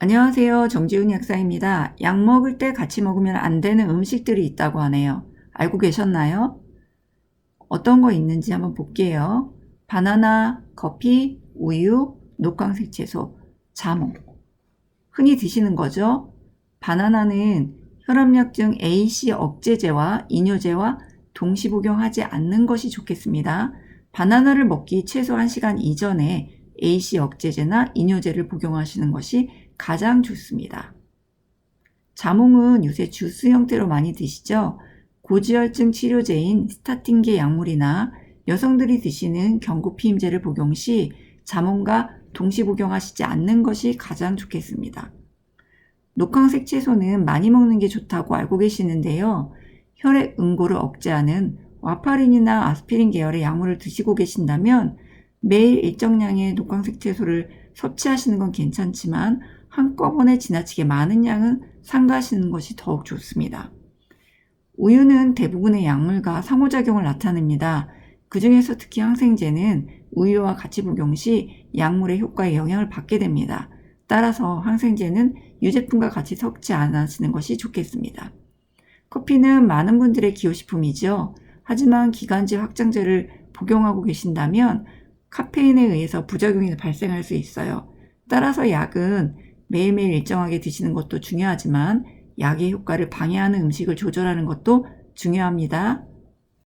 안녕하세요. 정지훈 약사입니다. 약 먹을 때 같이 먹으면 안 되는 음식들이 있다고 하네요. 알고 계셨나요? 어떤 거 있는지 한번 볼게요. 바나나, 커피, 우유, 녹황색 채소, 자몽. 흔히 드시는 거죠? 바나나는 혈압약증 AC 억제제와 이뇨제와 동시 복용하지 않는 것이 좋겠습니다. 바나나를 먹기 최소 1시간 이전에 AC 억제제나 이뇨제를 복용하시는 것이 가장 좋습니다. 자몽은 요새 주스 형태로 많이 드시죠? 고지혈증 치료제인 스타틴계 약물이나 여성들이 드시는 경구피임제를 복용 시 자몽과 동시 복용하시지 않는 것이 가장 좋겠습니다. 녹황색 채소는 많이 먹는 게 좋다고 알고 계시는데요. 혈액 응고를 억제하는 와파린이나 아스피린 계열의 약물을 드시고 계신다면 매일 일정량의 녹황색 채소를 섭취하시는 건 괜찮지만 한꺼번에 지나치게 많은 양은 삼가하시는 것이 더욱 좋습니다. 우유는 대부분의 약물과 상호작용을 나타냅니다. 그 중에서 특히 항생제는 우유와 같이 복용 시 약물의 효과에 영향을 받게 됩니다. 따라서 항생제는 유제품과 같이 섞지 않으시는 것이 좋겠습니다. 커피는 많은 분들의 기호식품이죠. 하지만 기관지 확장제를 복용하고 계신다면 카페인에 의해서 부작용이 발생할 수 있어요. 따라서 약은 매일매일 일정하게 드시는 것도 중요하지만 약의 효과를 방해하는 음식을 조절하는 것도 중요합니다.